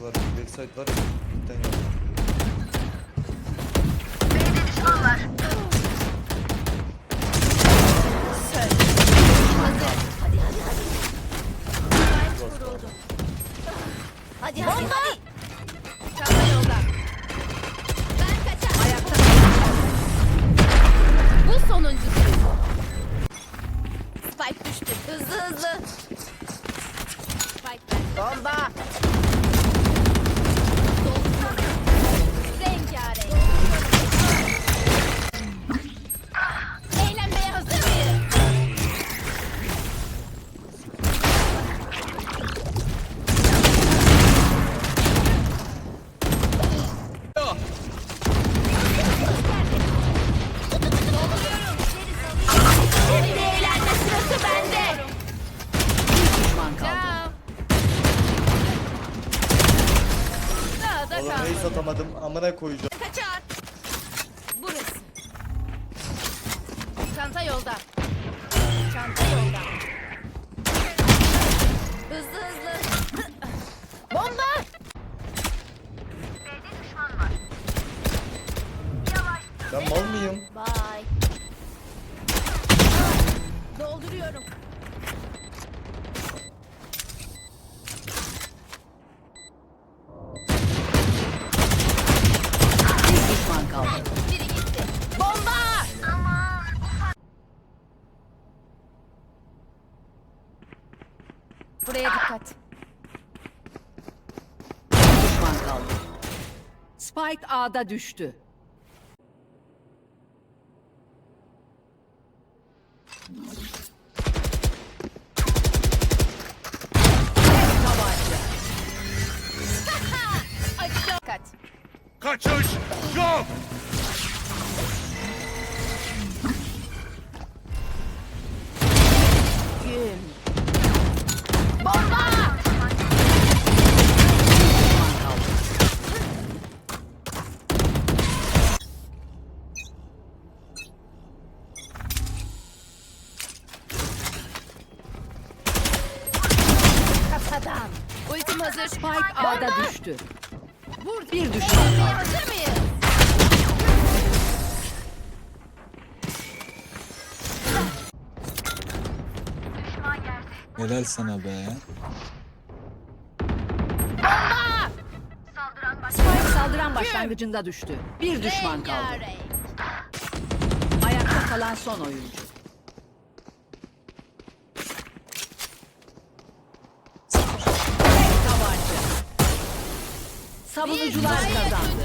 site var ya. Bitten yok. Hadi hadi hadi. Çanta yolda. Ben kaçar. Ayakta Bu sonuncusu. Spike düştü. Hızlı hızlı. Spike ben. Bomba. Neyi satamadım amına koyacağım. Kaçar. Burası. Çanta yolda. Çanta yolda. Hızlı hızlı. Bomba. Ben mal mıyım? Bye. Dolduruyorum. Buraya dikkat. Bir düşman kaldı. Spike A'da düştü. Dikkat. Kaçış yok. Gün. Kafadan. Ultim hazır. Spike A'da düştü. Vur. Bir düşman hazır mıyız? Helal sana be. Spike saldıran başlangıcında düştü. Bir düşman kaldı. Ayakta kalan son oyuncu. Savunucular kazandı.